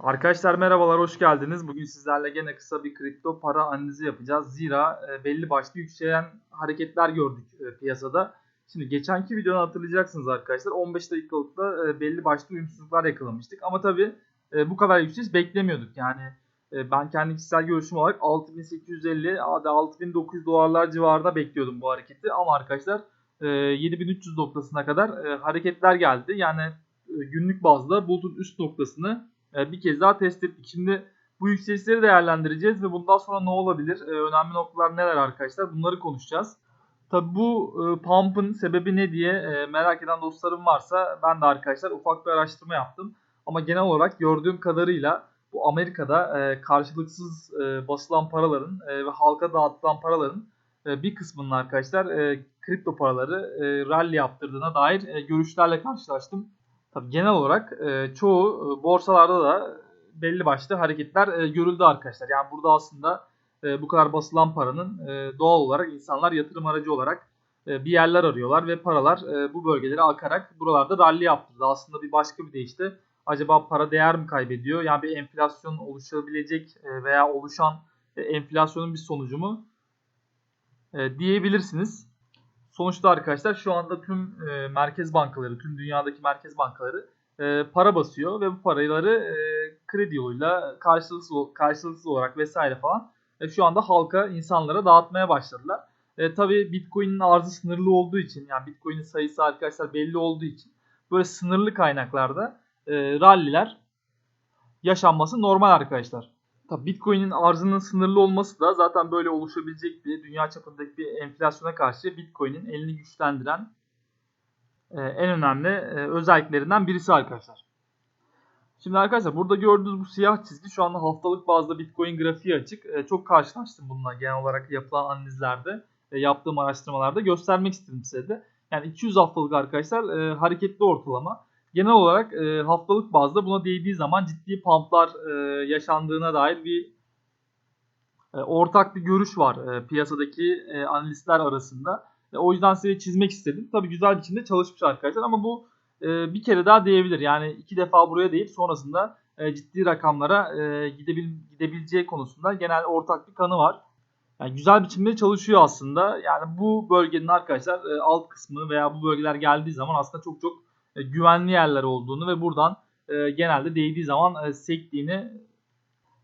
Arkadaşlar merhabalar, hoş geldiniz. Bugün sizlerle gene kısa bir kripto para analizi yapacağız. Zira e, belli başlı yükselen hareketler gördük e, piyasada. Şimdi geçenki videoda hatırlayacaksınız arkadaşlar. 15 dakikalıkta e, belli başlı uyumsuzluklar yakalamıştık. Ama tabii bu kadar yükseliş beklemiyorduk. Yani ben kendi kişisel görüşüm olarak 6850 hadi 6900 dolarlar civarında bekliyordum bu hareketi. Ama arkadaşlar 7300 noktasına kadar hareketler geldi. Yani günlük bazda bulutun üst noktasını e, bir kez daha test ettik. Şimdi bu yükselişleri değerlendireceğiz ve bundan sonra ne olabilir? E, önemli noktalar neler arkadaşlar? Bunları konuşacağız. Tabi bu e, pump'ın sebebi ne diye merak eden dostlarım varsa ben de arkadaşlar ufak bir araştırma yaptım. Ama genel olarak gördüğüm kadarıyla bu Amerika'da karşılıksız basılan paraların ve halka dağıtılan paraların bir kısmının arkadaşlar kripto paraları rally yaptırdığına dair görüşlerle karşılaştım. Tabii genel olarak e, çoğu e, borsalarda da belli başlı hareketler e, görüldü arkadaşlar. Yani burada aslında e, bu kadar basılan paranın e, doğal olarak insanlar yatırım aracı olarak e, bir yerler arıyorlar ve paralar e, bu bölgelere akarak buralarda rally yaptırdı. Aslında bir başka bir deyişle acaba para değer mi kaybediyor? Yani bir enflasyon oluşabilecek e, veya oluşan e, enflasyonun bir sonucu mu e, diyebilirsiniz. Sonuçta arkadaşlar şu anda tüm e, merkez bankaları, tüm dünyadaki merkez bankaları e, para basıyor ve bu paraları e, kredi yoluyla karşılıksız, karşılıksız olarak vesaire falan e, şu anda halka, insanlara dağıtmaya başladılar. E, tabii Bitcoin'in arzı sınırlı olduğu için yani Bitcoin'in sayısı arkadaşlar belli olduğu için böyle sınırlı kaynaklarda e, ralliler yaşanması normal arkadaşlar. Tabii Bitcoin'in arzının sınırlı olması da zaten böyle oluşabilecek bir dünya çapındaki bir enflasyona karşı Bitcoin'in elini güçlendiren e, en önemli e, özelliklerinden birisi arkadaşlar. Şimdi arkadaşlar burada gördüğünüz bu siyah çizgi şu anda haftalık bazda Bitcoin grafiği açık. E, çok karşılaştım bununla genel olarak yapılan analizlerde, e, yaptığım araştırmalarda göstermek istedim size de. Yani 200 haftalık arkadaşlar e, hareketli ortalama genel olarak e, haftalık bazda buna değdiği zaman ciddi pumplar e, yaşandığına dair bir e, ortak bir görüş var e, piyasadaki e, analistler arasında. E, o yüzden size çizmek istedim. Tabii güzel biçimde çalışmış arkadaşlar ama bu e, bir kere daha değebilir. Yani iki defa buraya değil sonrasında e, ciddi rakamlara e, gidebil, gidebileceği konusunda genel ortak bir kanı var. Yani güzel biçimde çalışıyor aslında. Yani bu bölgenin arkadaşlar e, alt kısmı veya bu bölgeler geldiği zaman aslında çok çok güvenli yerler olduğunu ve buradan e, genelde değdiği zaman e, sektiğini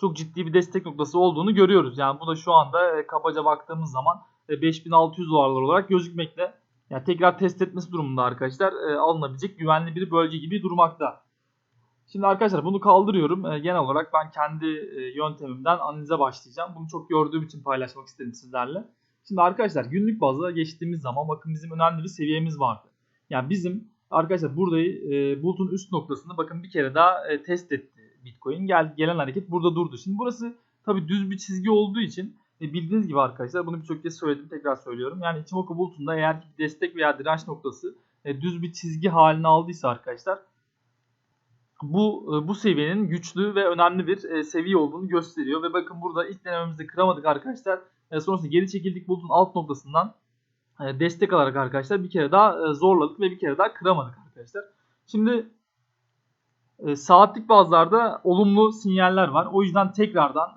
çok ciddi bir destek noktası olduğunu görüyoruz. Yani bu da şu anda kabaca baktığımız zaman 5600 dolarlar olarak gözükmekte. Yani tekrar test etmesi durumunda arkadaşlar alınabilecek güvenli bir bölge gibi durmakta. Şimdi arkadaşlar bunu kaldırıyorum. Genel olarak ben kendi yöntemimden analize başlayacağım. Bunu çok gördüğüm için paylaşmak istedim sizlerle. Şimdi arkadaşlar günlük bazda geçtiğimiz zaman bakın bizim önemli bir seviyemiz vardı. Yani bizim Arkadaşlar burada e, bulutun üst noktasında bakın bir kere daha e, test etti Bitcoin. Gel, gelen hareket burada durdu. Şimdi burası tabi düz bir çizgi olduğu için e, bildiğiniz gibi arkadaşlar bunu birçok kez söyledim tekrar söylüyorum. Yani Ichimoku bulutunda eğer destek veya direnç noktası e, düz bir çizgi halini aldıysa arkadaşlar bu e, bu seviyenin güçlü ve önemli bir e, seviye olduğunu gösteriyor ve bakın burada ilk denememizde kıramadık arkadaşlar. E, sonrasında geri çekildik bulutun alt noktasından destek alarak arkadaşlar bir kere daha e, zorladık ve bir kere daha kıramadık arkadaşlar. Şimdi e, saatlik bazlarda olumlu sinyaller var. O yüzden tekrardan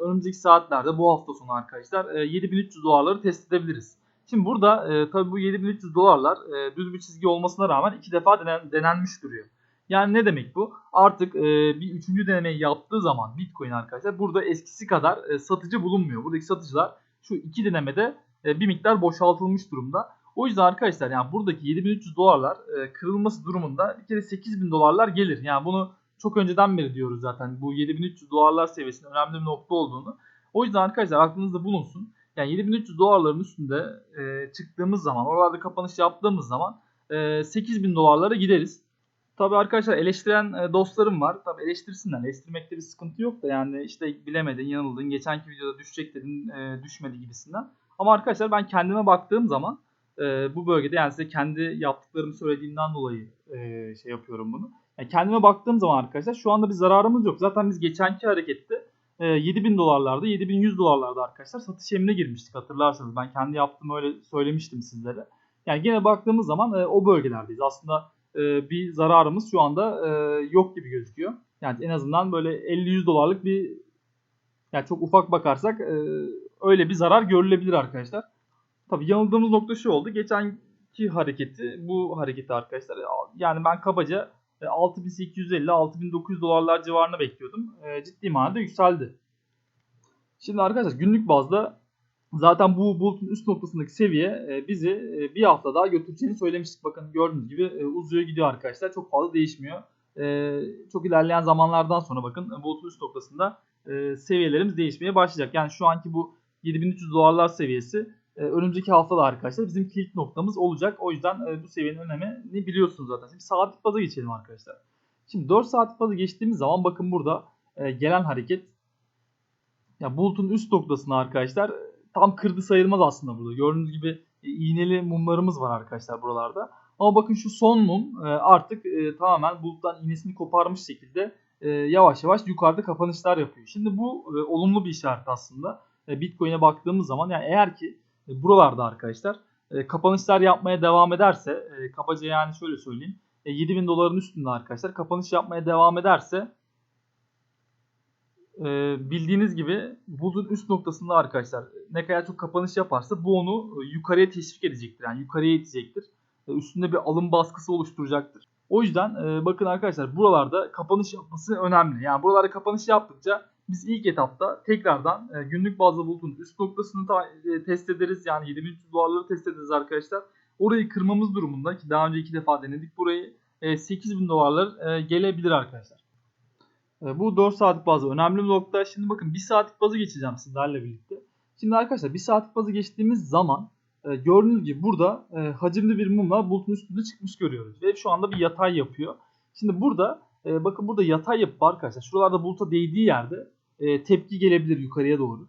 önümüzdeki saatlerde bu hafta sonu arkadaşlar 7300 dolarları test edebiliriz. Şimdi burada e, tabi bu 7300 dolarlar e, düz bir çizgi olmasına rağmen iki defa denen, denenmiş duruyor. Yani ne demek bu? Artık e, bir üçüncü denemeyi yaptığı zaman Bitcoin arkadaşlar burada eskisi kadar e, satıcı bulunmuyor. Buradaki satıcılar şu iki denemede e, bir miktar boşaltılmış durumda. O yüzden arkadaşlar yani buradaki 7300 dolarlar e, kırılması durumunda bir kere 8000 dolarlar gelir. Yani bunu çok önceden beri diyoruz zaten bu 7300 dolarlar seviyesinin önemli bir nokta olduğunu. O yüzden arkadaşlar aklınızda bulunsun. Yani 7300 dolarların üstünde e, çıktığımız zaman, oralarda kapanış yaptığımız zaman e, 8000 dolarlara gideriz. Tabi arkadaşlar eleştiren e, dostlarım var. Tabi eleştirsinler. Eleştirmekte bir sıkıntı yok da yani işte bilemedin, yanıldın, geçenki videoda düşecek dedin, e, düşmedi gibisinden. Ama arkadaşlar ben kendime baktığım zaman e, bu bölgede yani size kendi yaptıklarımı söylediğimden dolayı e, şey yapıyorum bunu. Yani kendime baktığım zaman arkadaşlar şu anda bir zararımız yok. Zaten biz geçenki harekette e, 7000 dolarlarda 7100 dolarlarda arkadaşlar satış emrine girmiştik hatırlarsanız. Ben kendi yaptığımı öyle söylemiştim sizlere. Yani gene baktığımız zaman e, o bölgelerdeyiz. Aslında e, bir zararımız şu anda e, yok gibi gözüküyor. Yani en azından böyle 50-100 dolarlık bir yani çok ufak bakarsak e, öyle bir zarar görülebilir arkadaşlar. Tabii yanıldığımız nokta şu oldu. Geçenki hareketi, bu hareketi arkadaşlar yani ben kabaca 6850-6900 dolarlar civarına bekliyordum. E, ciddi manada yükseldi. Şimdi arkadaşlar günlük bazda zaten bu bulutun üst noktasındaki seviye e, bizi e, bir hafta daha götüreceğini söylemiştik. Bakın gördüğünüz gibi e, uzuyor gidiyor arkadaşlar. Çok fazla değişmiyor. Çok ilerleyen zamanlardan sonra bakın bulutun üst noktasında seviyelerimiz değişmeye başlayacak. Yani şu anki bu 7300 dolarlar seviyesi önümüzdeki hafta da arkadaşlar bizim kilit noktamız olacak. O yüzden bu seviyenin önemini biliyorsunuz zaten. Şimdi saatlik baza geçelim arkadaşlar. Şimdi 4 saatlik baza geçtiğimiz zaman bakın burada gelen hareket ya bulutun üst noktasına arkadaşlar tam kırdı sayılmaz aslında burada. Gördüğünüz gibi e, iğneli mumlarımız var arkadaşlar buralarda. Ama bakın şu son mum e, artık e, tamamen buluttan iğnesini koparmış şekilde yavaş yavaş yukarıda kapanışlar yapıyor. Şimdi bu olumlu bir işaret aslında. Bitcoin'e baktığımız zaman yani eğer ki buralarda arkadaşlar kapanışlar yapmaya devam ederse kabaca yani şöyle söyleyeyim 7000 doların üstünde arkadaşlar kapanış yapmaya devam ederse e, bildiğiniz gibi bulutun üst noktasında arkadaşlar ne kadar çok kapanış yaparsa bu onu e, yukarıya teşvik edecektir. Yani yukarıya itecektir. E, üstünde bir alım baskısı oluşturacaktır. O yüzden e, bakın arkadaşlar buralarda kapanış yapması önemli. Yani buralarda kapanış yaptıkça biz ilk etapta tekrardan e, günlük bazda bulutun üst noktasını ta, e, test ederiz. Yani 7300 dolarları test ederiz arkadaşlar. Orayı kırmamız durumunda ki daha önce iki defa denedik burayı. E, 8000 dolarlar e, gelebilir arkadaşlar. E, bu 4 saatlik bazı önemli bir nokta. Şimdi bakın 1 saatlik bazı geçeceğim sizlerle birlikte. Şimdi arkadaşlar 1 saatlik bazı geçtiğimiz zaman e, gördüğünüz gibi burada e, hacimli bir mumla bulutun üstünde çıkmış görüyoruz. Ve şu anda bir yatay yapıyor. Şimdi burada e, bakın burada yatay yapı arkadaşlar. Şuralarda buluta değdiği yerde e, tepki gelebilir yukarıya doğru.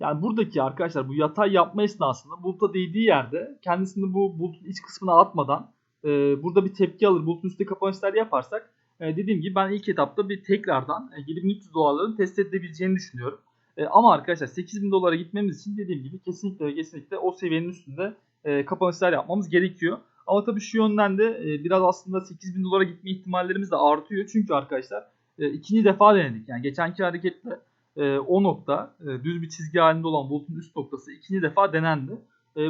Yani buradaki arkadaşlar bu yatay yapma esnasında buluta değdiği yerde kendisini bu bulutun iç kısmına atmadan e, burada bir tepki alır. Bulutun üstünde kapanışlar yaparsak e, dediğim gibi ben ilk etapta bir tekrardan e, 7300 dolarların test edilebileceğini düşünüyorum. E, ama arkadaşlar 8000 dolara gitmemiz için dediğim gibi kesinlikle kesinlikle o seviyenin üstünde e, kapanışlar yapmamız gerekiyor. Ama tabii şu yönden de e, biraz aslında 8000 dolara gitme ihtimallerimiz de artıyor. Çünkü arkadaşlar e, ikinci defa denedik. Yani geçenki hareketle e, o nokta e, düz bir çizgi halinde olan bulutun üst noktası ikinci defa denendi.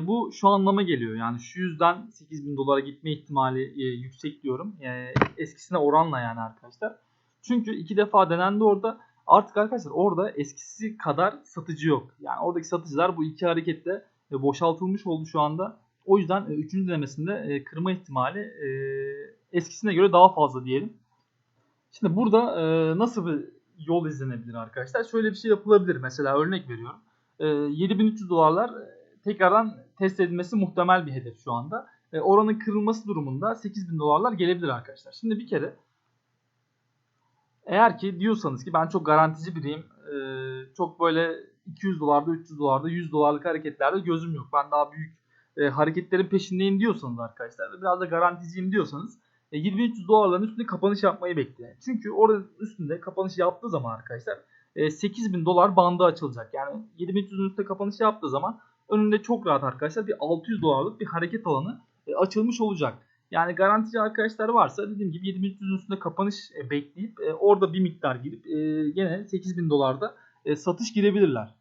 Bu şu anlama geliyor. Yani şu yüzden 8000 dolara gitme ihtimali yüksek diyorum. E, eskisine oranla yani arkadaşlar. Çünkü iki defa denendi orada. Artık arkadaşlar orada eskisi kadar satıcı yok. Yani oradaki satıcılar bu iki harekette boşaltılmış oldu şu anda. O yüzden e, üçüncü denemesinde e, kırma ihtimali e, eskisine göre daha fazla diyelim. Şimdi burada e, nasıl bir yol izlenebilir arkadaşlar? Şöyle bir şey yapılabilir. Mesela örnek veriyorum. E, 7300 dolarlar tekrardan test edilmesi muhtemel bir hedef şu anda. E, oranın kırılması durumunda 8000 dolarlar gelebilir arkadaşlar. Şimdi bir kere eğer ki diyorsanız ki ben çok garantici biriyim. E, çok böyle 200 dolarda, 300 dolarda, 100 dolarlık hareketlerde gözüm yok. Ben daha büyük e, hareketlerin peşindeyim diyorsanız arkadaşlar ve biraz da garanticiyim diyorsanız e, 2300 dolarların üstünde kapanış yapmayı bekleyin. Çünkü oranın üstünde kapanış yaptığı zaman arkadaşlar e, 8000 dolar bandı açılacak. Yani 7300'ün üstünde kapanış yaptığı zaman önünde çok rahat arkadaşlar bir 600 dolarlık bir hareket alanı e, açılmış olacak. Yani garantici arkadaşlar varsa dediğim gibi 7300'ün üstünde kapanış e, bekleyip e, orada bir miktar girip e, gene 8000 dolarda e, satış girebilirler.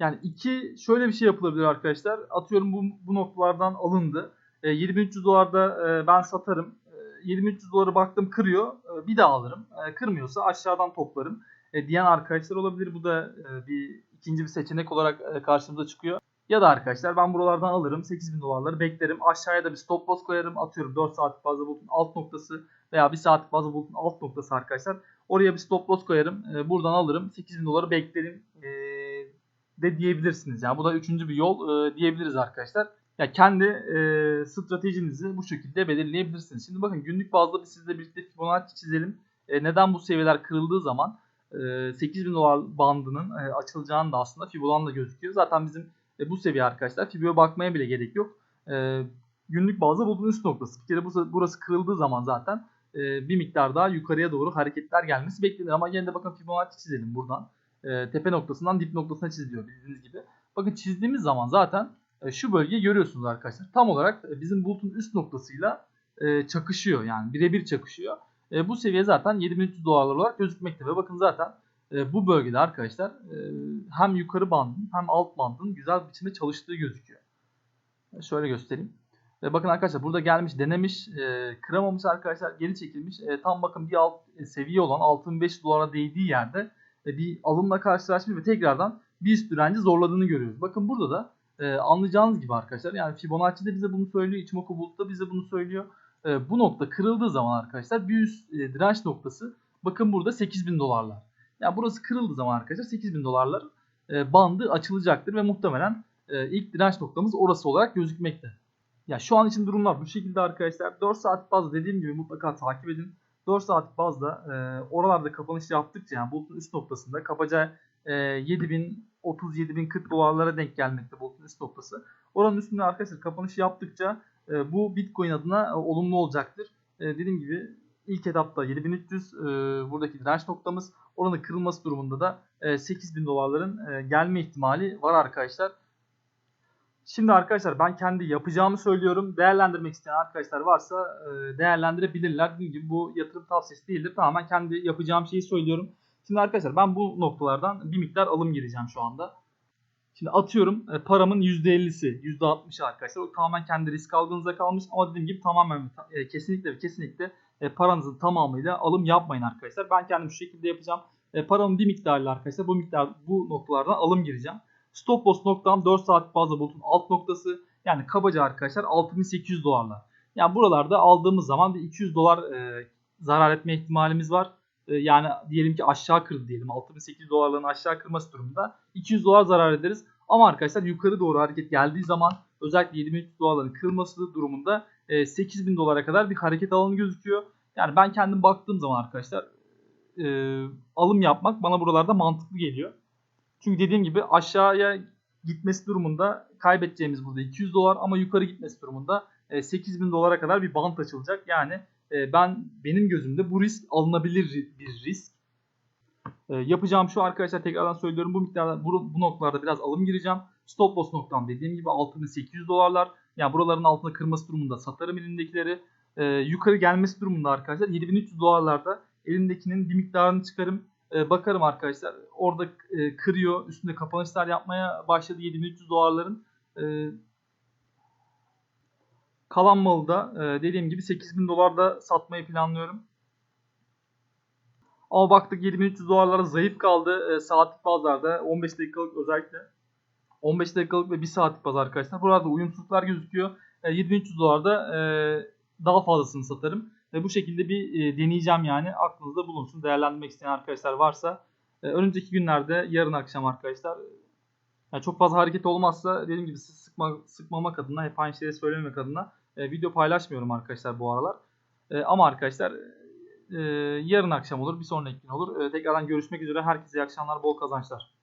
Yani iki şöyle bir şey yapılabilir arkadaşlar. Atıyorum bu, bu noktalardan alındı. E, 2300 dolarda e, ben satarım. E, 2300 doları baktım kırıyor. E, bir daha alırım. E, kırmıyorsa aşağıdan toplarım. E, diyen arkadaşlar olabilir. Bu da e, bir ikinci bir seçenek olarak e, karşımıza çıkıyor. Ya da arkadaşlar ben buralardan alırım 8000 dolarları beklerim. Aşağıya da bir stop loss koyarım. Atıyorum 4 saatlik fazla bulutun alt noktası veya 1 saatlik fazla bulutun alt noktası arkadaşlar. Oraya bir stop loss koyarım. E, buradan alırım. 8000 doları beklerim e, de diyebilirsiniz. Yani bu da üçüncü bir yol e, diyebiliriz arkadaşlar. Ya kendi e, stratejinizi bu şekilde belirleyebilirsiniz. Şimdi bakın günlük bazda biz sizle birlikte Fibonacci çizelim. E, neden bu seviyeler kırıldığı zaman e, 8000 dolar bandının e, açılacağını da aslında Fibo'dan da gözüküyor. Zaten bizim e, bu seviye arkadaşlar Fibio'ya bakmaya bile gerek yok. E, günlük bazda bulduğun üst noktası. Bir kere burası kırıldığı zaman zaten e, bir miktar daha yukarıya doğru hareketler gelmesi beklenir. Ama yine de bakın Fibonacci çizelim buradan. E, tepe noktasından dip noktasına çiziliyor bildiğiniz gibi. Bakın çizdiğimiz zaman zaten e, şu bölgeyi görüyorsunuz arkadaşlar. Tam olarak e, bizim bulutun üst noktasıyla e, çakışıyor yani birebir çakışıyor. E, bu seviye zaten 7300 dolarlar olarak gözükmekte ve bakın zaten e, bu bölgede arkadaşlar e, hem yukarı bandın hem alt bandın güzel biçimde çalıştığı gözüküyor. Şöyle göstereyim. E, bakın arkadaşlar burada gelmiş denemiş e, kıramamış arkadaşlar geri çekilmiş. E, tam bakın bir alt e, seviye olan 6500 dolara değdiği yerde bir alımla karşılaşmış ve tekrardan bir üst direnci zorladığını görüyoruz. Bakın burada da e, anlayacağınız gibi arkadaşlar yani Fibonacci de bize bunu söylüyor. Ichimoku Bulut da bize bunu söylüyor. E, bu nokta kırıldığı zaman arkadaşlar bir üst e, direnç noktası bakın burada 8000 dolarlar. Yani burası kırıldığı zaman arkadaşlar 8000 dolarlar e, bandı açılacaktır ve muhtemelen e, ilk direnç noktamız orası olarak gözükmekte. Ya şu an için durumlar bu şekilde arkadaşlar. 4 saat bazda dediğim gibi mutlaka takip edin. 4 saat bazda e, oralarda kapanış yaptıkça yani bulutun üst noktasında kabaca e, 7000 30 7040 dolarlara denk gelmekte bulutun üst noktası. Oranın üstünde arkadaşlar kapanış yaptıkça e, bu Bitcoin adına e, olumlu olacaktır. E, dediğim gibi ilk etapta 7300 e, buradaki direnç noktamız. Oranın kırılması durumunda da e, 8000 dolarların e, gelme ihtimali var arkadaşlar. Şimdi arkadaşlar ben kendi yapacağımı söylüyorum. Değerlendirmek isteyen arkadaşlar varsa e, değerlendirebilirler. Dediğim gibi bu yatırım tavsiyesi değildir. Tamamen kendi yapacağım şeyi söylüyorum. Şimdi arkadaşlar ben bu noktalardan bir miktar alım gireceğim şu anda. Şimdi atıyorum e, paramın %50'si, %60'ı arkadaşlar. O tamamen kendi risk algınıza kalmış. Ama dediğim gibi tamamen e, kesinlikle ve kesinlikle paranızın tamamıyla alım yapmayın arkadaşlar. Ben kendim şu şekilde yapacağım. Paramın bir miktarıyla arkadaşlar bu miktar bu noktalardan alım gireceğim. Stop loss noktam 4 saat fazla bulutun alt noktası. Yani kabaca arkadaşlar 6800 dolarla. Yani buralarda aldığımız zaman bir 200 dolar e, zarar etme ihtimalimiz var. E, yani diyelim ki aşağı kırdı diyelim. 6800 dolarların aşağı kırması durumunda 200 dolar zarar ederiz. Ama arkadaşlar yukarı doğru hareket geldiği zaman özellikle 7300 dolarların kırılması durumunda e, 8000 dolara kadar bir hareket alanı gözüküyor. Yani ben kendim baktığım zaman arkadaşlar e, alım yapmak bana buralarda mantıklı geliyor. Çünkü dediğim gibi aşağıya gitmesi durumunda kaybedeceğimiz burada 200 dolar ama yukarı gitmesi durumunda 8000 dolara kadar bir bant açılacak. Yani ben benim gözümde bu risk alınabilir bir risk. Yapacağım şu arkadaşlar tekrardan söylüyorum bu miktarda bu, bu noktalarda biraz alım gireceğim. Stop loss noktam dediğim gibi 6800 dolarlar. Yani buraların altında kırması durumunda satarım elindekileri. Yukarı gelmesi durumunda arkadaşlar 7300 dolarlarda elimdekinin bir miktarını çıkarım e, bakarım arkadaşlar. Orada e, kırıyor. Üstünde kapanışlar yapmaya başladı 7300 dolarların. E, kalan malı da e, dediğim gibi 8000 dolarda satmayı planlıyorum. Ama baktık 7300 dolarlara zayıf kaldı. E, saatlik bazlarda 15 dakikalık özellikle 15 dakikalık ve 1 saatlik baz arkadaşlar. Burada uyumsuzluklar gözüküyor. E, 7300 dolarda e, daha fazlasını satarım. Ve bu şekilde bir e, deneyeceğim yani. Aklınızda bulunsun. Değerlendirmek isteyen arkadaşlar varsa. E, önümüzdeki günlerde yarın akşam arkadaşlar. Yani çok fazla hareket olmazsa dediğim gibi sıkma, sıkmamak adına hep aynı şeyleri söylememek adına e, video paylaşmıyorum arkadaşlar bu aralar. E, ama arkadaşlar e, yarın akşam olur bir sonraki gün olur. E, tekrardan görüşmek üzere. Herkese iyi akşamlar bol kazançlar.